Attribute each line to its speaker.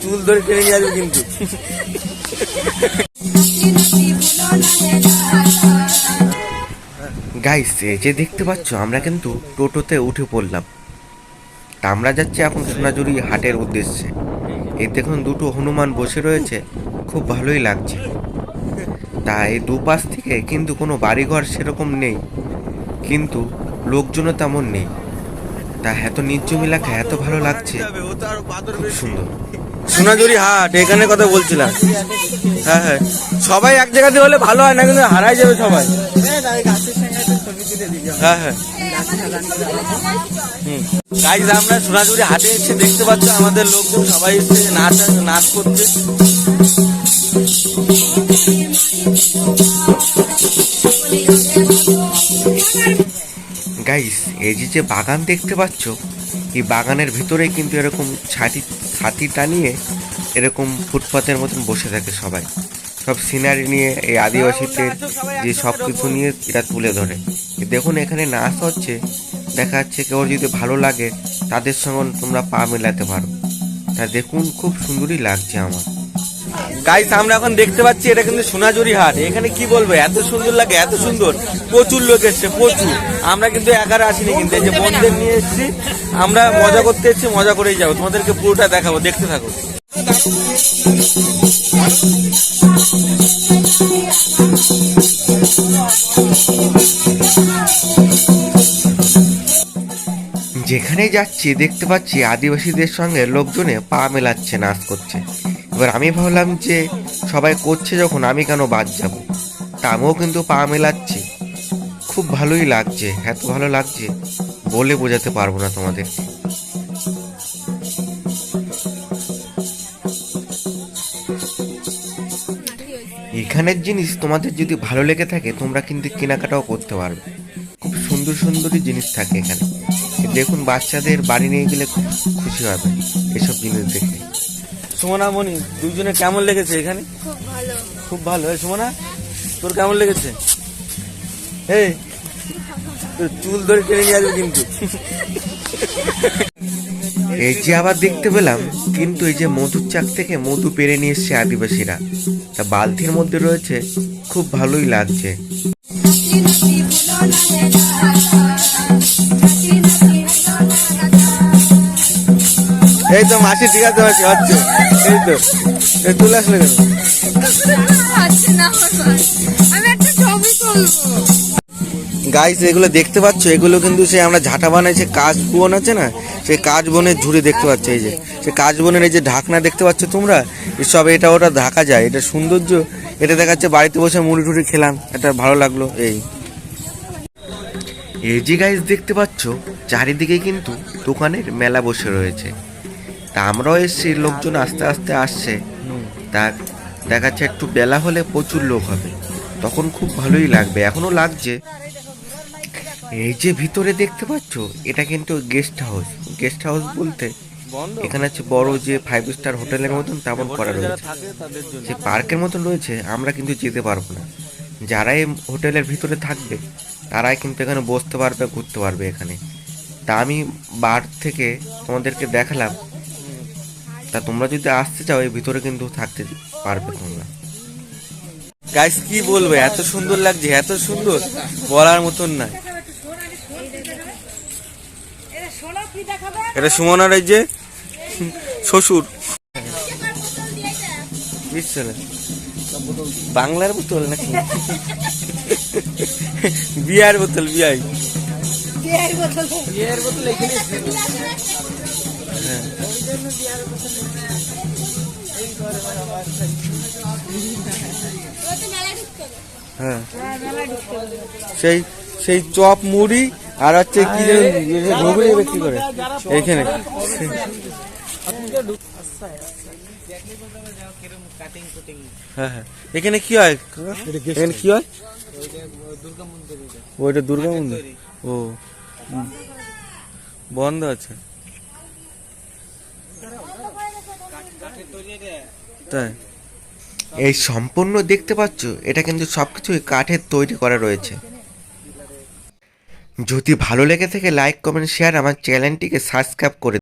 Speaker 1: চুল ধরে টেনে আসবে কিন্তু।
Speaker 2: গাইস যে দেখতে পাচ্ছ, আমরা কিন্তু টোটোতে উঠে পড়লাম। তা আমরা যাচ্ছি এখন সোনাঝুরি হাটের উদ্দেশ্যে। এই দেখুন, দুটো হনুমান বসে রয়েছে। খুব ভালোই লাগছে। তা এই দুপাশ থেকে কিন্তু কোনো বাড়িঘর সেরকম নেই। কিন্তু লোকজনও তেমন নেই। তা এত নির্জম এলাকা এত ভালো লাগছে। খুব সুন্দর।
Speaker 1: সোনাঝুরি হাট এখানে কথা বলছিলাম। হ্যাঁ হ্যাঁ। সবাই এক জায়গাতে হলে ভালো হয় না কিন্তু হারাই যাবে সবাই। হ্যাঁ হ্যাঁ। হুম। গাইজ আমরা সোনাঝুরি হাটে এসে দেখতে পাচ্ছ আমাদের লোকজন সবাই এসে নাচ নাচ করছে।
Speaker 2: গাইস এই যে যে বাগান দেখতে পাচ্ছ এই বাগানের ভিতরে কিন্তু এরকম ছাতি ছাতি টানিয়ে এরকম ফুটপাতের মতন বসে থাকে সবাই। সব সিনারি নিয়ে এই আদিবাসীদের যে সব কিছু নিয়ে এটা তুলে ধরে। দেখুন এখানে নাচ হচ্ছে দেখা যাচ্ছে কেউ যদি ভালো লাগে তাদের সঙ্গে তোমরা পা মেলাতে পারো। তা দেখুন খুব সুন্দরই লাগছে আমার।
Speaker 1: গাইস আমরা এখন দেখতে পাচ্ছি এটা কিন্তু সোনাঝুরি হাট। এখানে কি বলব এত সুন্দর লাগে এত সুন্দর। প্রচুর লোক এসছে প্রচুর। আমরা কিন্তু একারে আসিনি কিন্তু এই যে বন্ধুদের নিয়ে এসেছি। আমরা মজা করতে এসেছি মজা করেই যাব। তোমাদেরকে পুরোটা দেখাবো দেখতে থাকো।
Speaker 2: যেখানে যাচ্ছি দেখতে পাচ্ছি আদিবাসীদের সঙ্গে লোকজনে পা মেলাচ্ছে নাচ করছে। এবার আমি ভাবলাম যে সবাই করছে যখন আমি কেন বাদ যাব? তা আমিও কিন্তু পা মেলাচ্ছি। খুব ভালোই লাগছে, এত ভালো লাগছে বলে বোঝাতে পারব না তোমাদের এখানের জিনিস তোমাদের যদি ভালো লেগে থাকে, তোমরা কিন্তু কেনাকাটাও করতে পারবে। খুব সুন্দর সুন্দরই জিনিস থাকে এখানে। দেখুন, বাচ্চাদের বাড়ি নিয়ে গেলে খুব খুশি হবে এসব জিনিস দেখে।
Speaker 1: সুমনা মনি দুজনে কেমন লেগেছে এখানে?
Speaker 3: খুব ভালো।
Speaker 1: খুব ভালো। সুমনা তোর কেমন লেগেছে? এই তোর চুল ধরে টেনে নিয়ে আসবে কিন্তু।
Speaker 2: এই যে আবার দেখতে পেলাম কিন্তু এই যে মধুর চাক থেকে মধু পেরে নিয়ে এসছে আদিবাসীরা। তা বালতির মধ্যে রয়েছে খুব ভালোই লাগছে।
Speaker 1: এই তো ঠিক আছে, মাসি, হচ্ছে। এই তো। এই তুলে আসলে গাইস এগুলো দেখতে পাচ্ছ? এগুলো কিন্তু সে আমরা ঝাঁটা বানাইছে কাজ বন আছে না? সেই কাজ বনের ঝুড়ি দেখতে পাচ্ছ, এই যে। সে কাজ বনের এই যে ঢাকনা দেখতে পাচ্ছ তোমরা? সব এটা ওটা ঢাকা যায়। এটা সৌন্দর্য। এটা দেখাচ্ছে বাড়িতে বসে মুড়ি টুড়ি খেলাম। এটা ভালো লাগল, এই।
Speaker 2: এই যে গাইস দেখতে পাচ্ছ, চারিদিকে কিন্তু দোকানের মেলা বসে রয়েছে। তা আমরাও এসছি, লোকজন আস্তে আস্তে আসছে। তা দেখাচ্ছে একটু বেলা হলে প্রচুর লোক হবে। তখন খুব ভালোই লাগবে এখনও লাগছে। এই যে ভিতরে দেখতে পাচ্ছ, এটা কিন্তু গেস্ট হাউস গেস্ট হাউস বলতে এখানে হচ্ছে বড় যে ফাইভ স্টার হোটেলের মতন তেমন করা রয়েছে। যে পার্কের মতন রয়েছে, আমরা কিন্তু যেতে পারব না। যারা এই হোটেলের ভিতরে থাকবে, তারাই কিন্তু এখানে বসতে পারবে, ঘুরতে পারবে এখানে। তা আমি বার থেকে তোমাদেরকে দেখালাম তা তোমরা যদি আসতে চাও এই ভিতরে কিন্তু থাকতে পারবে তোমরা।
Speaker 1: গাইস কি বলব এত সুন্দর লাগছে এত সুন্দর। বলার মতন না। এটা সুমনার এই যে শ্বশুর। বাংলার বোতল নাকি? বিয়ার বোতল বিয়াই। হ্যাঁ। হ্যাঁ। সেই সেই চপ মুড়ি আর হচ্ছে কি ঘুগনি বিক্রি করে। এইখানে। হ্যাঁ হ্যাঁ। এখানে কি হয়? এখানে হয়? ওইটা ও, বন্ধ আছে। তাই?
Speaker 2: এই সম্পূর্ণ দেখতে পাচ্ছ? এটা কিন্তু সবকিছুই কাঠের তৈরি করা রয়েছে। যদি ভালো লেগে থাকে লাইক কমেন্ট শেয়ার আমার চ্যানেলটিকে সাবস্ক্রাইব করে